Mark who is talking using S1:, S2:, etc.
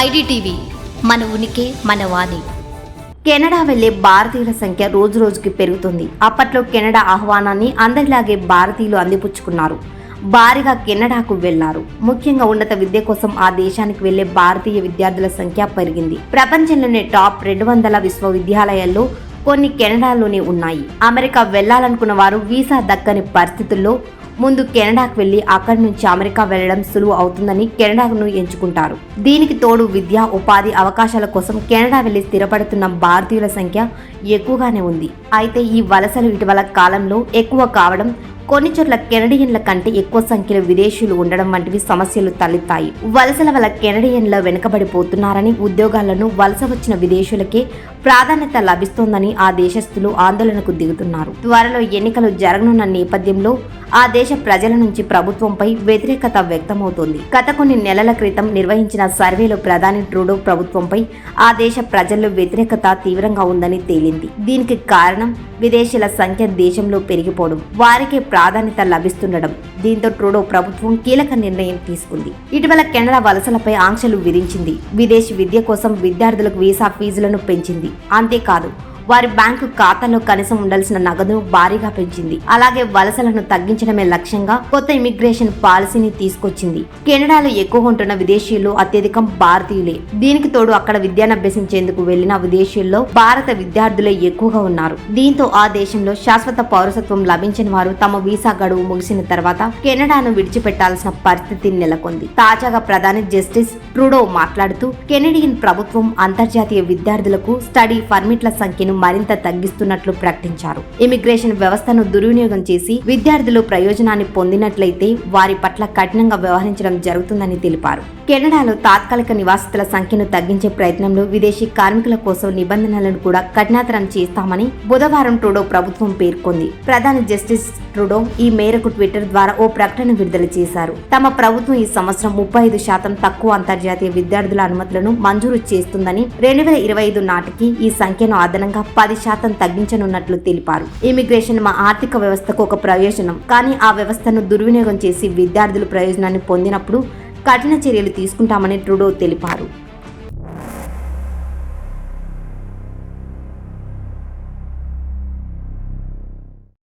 S1: IDTV మన ఉనికి మన వాణి.
S2: కెనడా వెళ్ళే భారతీయుల సంఖ్య రోజు రోజుకి పెరుగుతుంది. అప్పట్లో కెనడా ఆహ్వానాన్ని అందరిలాగే భారతీయులు అందిపుచ్చుకున్నారు. భారీగా కెనడాకు వెళ్ళారు ముఖ్యంగా ఉన్నత విద్య కోసం ఆ దేశానికి వెళ్ళే భారతీయ విద్యార్థుల సంఖ్య పెరిగింది. ప్రపంచంలోనే టాప్ రెండు వందల విశ్వవిద్యాలయాల్లో కొన్ని కెనడాలోనే ఉన్నాయి. అమెరికా వెళ్ళాలనుకున్న వారు వీసా దక్కని పరిస్థితుల్లో ముందు కెనడాకు వెళ్ళి అక్కడి నుంచి అమెరికా వెళ్ళడం సులువు అవుతుందని కెనడాను ఎంచుకుంటారు. దీనికి తోడు విద్య ఉపాధి అవకాశాల కోసం కెనడా వెళ్ళి స్థిరపడుతున్న భారతీయుల సంఖ్య ఎక్కువగానే ఉంది. అయితే ఈ వలసలు ఇటీవల కాలంలో ఎక్కువ కావడం కొన్ని చోట్ల కెనడియన్ల కంటే ఎక్కువ సంఖ్యలో విదేశీయులు ఉండడం వంటివి సమస్యలు తలెత్తాయి. వలసల వల్ల కెనడియన్ల వెనుకబడిపోతున్నారని ఉద్యోగాలను వలస వచ్చిన విదేశీయులకే ప్రాధాన్యత లభిస్తోందని ఆ దేశస్థులు ఆందోళనకు దిగుతున్నారు. త్వరలో ఎన్నికలు జరగనున్న నేపథ్యంలో ఆ దేశ ప్రజల నుంచి ప్రభుత్వంపై వ్యతిరేకత వ్యక్తమవుతోంది. గత కొన్ని నెలల క్రితం నిర్వహించిన సర్వేలో ప్రధాని ట్రూడో ప్రభుత్వంపై ఆ దేశ ప్రజల్లో వ్యతిరేకత తీవ్రంగా ఉందని తేలింది. దీనికి కారణం విదేశీయుల సంఖ్య దేశంలో పెరిగిపోవడం. వారికే ప్రాధాన్యత లభిస్తుండడం. దీంతో ట్రూడో ప్రభుత్వం కీలక నిర్ణయం తీసుకుంది. ఇటీవల కెనడా వలసలపై ఆంక్షలు విధించింది. విదేశీ విద్య కోసం విద్యార్థులకు వీసా ఫీజులను పెంచింది. అంతేకాదు వారి బ్యాంకు ఖాతాలో కనీసం ఉండాల్సిన నగదు భారీగా పెంచింది. అలాగే వలసలను తగ్గించడమే లక్ష్యంగా కొత్త ఇమిగ్రేషన్ పాలసీని తీసుకొచ్చింది. కెనడాలో ఎక్కువ ఉంటున్న విదేశీయులు అత్యధికం భారతీయులే. దీనికి తోడు అక్కడ విద్యానభ్యసించేందుకు వెళ్ళిన విదేశీయుల్లో భారత విద్యార్థులే ఎక్కువగా ఉన్నారు. దీంతో ఆ దేశంలో శాశ్వత పౌరసత్వం లభించిన వారు తమ వీసా గడువు ముగిసిన తర్వాత కెనడాను విడిచిపెట్టాల్సిన పరిస్థితి నెలకొంది. తాజాగా ప్రధాని జస్టిస్ ట్రూడో మాట్లాడుతూ కెనడియన్ ప్రభుత్వం అంతర్జాతీయ విద్యార్థులకు స్టడీ పర్మిట్ల సంఖ్యను మరింత తగ్గిస్తున్నట్లు ప్రకటించారు. ఇమిగ్రేషన్ వ్యవస్థను దుర్వినియోగం చేసి విద్యార్థులు ప్రయోజనాన్ని పొందినట్లయితే వారి పట్ల కఠినంగా వ్యవహరించడం జరుగుతుందని తెలిపారు. కెనడాలో తాత్కాలిక నివాసితుల సంఖ్యను తగ్గించే ప్రయత్నంలో విదేశీ కార్మికుల కోసం నిబంధనలను కూడా కఠినతరం చేస్తామని బుధవారం ట్రూడో ప్రభుత్వం పేర్కొంది. ప్రధాని జస్టిస్ ట్రూడో ఈ మేరకు ట్విట్టర్ ద్వారా ఓ ప్రకటన విడుదల చేశారు. తమ ప్రభుత్వం ఈ సంవత్సరం ముప్పై ఐదు శాతం తక్కువ అంతర్జాతీయ విద్యార్థుల అనుమతులను మంజూరు చేస్తుందని రెండు వేల ఇరవై ఐదు నాటికి ఈ సంఖ్యను అదనంగా పది శాతం తగ్గించనున్నట్లు తెలిపారు. ఇమిగ్రేషన్ మా ఆర్థిక వ్యవస్థకు ఒక ప్రయోజనం. కానీ ఆ వ్యవస్థను దుర్వినియోగం చేసి విద్యార్థులు ప్రయోజనాన్ని పొందినప్పుడు కఠిన చర్యలు తీసుకుంటామని ట్రూడో తెలిపారు.